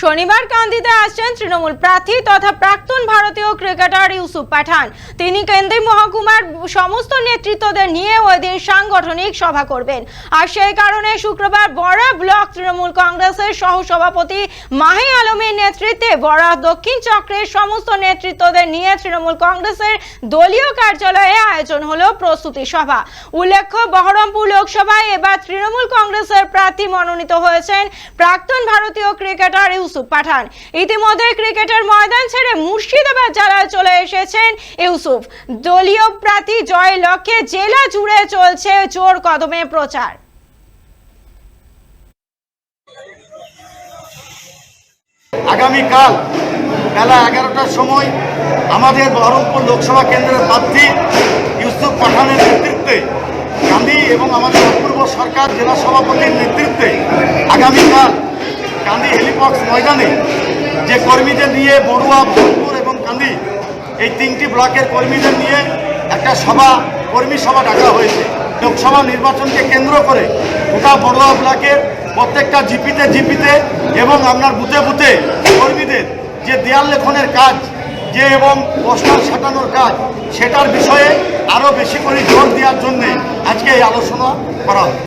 শনিবার কান্দিতে আসছেন তৃণমূল প্রার্থী তথা প্রাক্তন ভারতীয় ক্রিকেটার ইউসুফ পাঠান। তিনি কেন্দ্রীয় মহকুমার সমস্ত নেতৃত্বদের নিয়ে ওই দিন সাংগঠনিক সভা করবেন। আর সেই কারণে শুক্রবার বড়া ব্লক তৃণমূল কংগ্রেসের সহসভাপতি মাহি আলমের নেতৃত্বে বড়া দক্ষিণ চক্রের সমস্ত নেতৃত্বদের নিয়ে তৃণমূল কংগ্রেসের দলীয় কার্যালয়ে আয়োজন হলো প্রস্তুতি সভা। উল্লেখ্য, বহরমপুর লোকসভায় এবার তৃণমূল কংগ্রেসের প্রার্থী মনোনীত হয়েছেন প্রাক্তন ভারতীয় ক্রিকেটার ইউসুফ পাঠান। ইতিমধ্যে ক্রিকেটের ময়দান ছেড়ে মুর্শিদাবাদ জেলায় চলে এসেছেন ইউসুফ। দলীয় প্রার্থী জয়ের লক্ষ্যে জেলা জুড়ে চলছে জোর কদমে প্রচার। আগামীকাল বেলা এগারোটার সময় আমাদের বহরমপুর লোকসভা কেন্দ্রের প্রার্থী ইউসুফ পাঠানের নেতৃত্বে গান্ধী এবং আমাদের অপূর্ব সরকার জেলা সভাপতির নেতৃত্বে আগামীকাল গান্ধী হেলিপক্স ময়দানে যে কর্মীদের নিয়ে বড়ুয়া ভরপুর এবং কান্দি এই তিনটি ব্লকের কর্মীদের নিয়ে একটা সভা, কর্মী সভা ডাকা হয়েছে। লোকসভা নির্বাচনকে কেন্দ্র করে গোটা বড়দা ব্লকের প্রত্যেকটা জিপিতে জিপিতে এবং আপনার বুথে বুথে কর্মীদের যে দেয়াল লেখনের কাজ, যে এবং পোস্টার সাটানোর কাজ, সেটার বিষয়ে আরও বেশি করে জোর দেওয়ার জন্যে আজকে এই আলোচনা করা হয়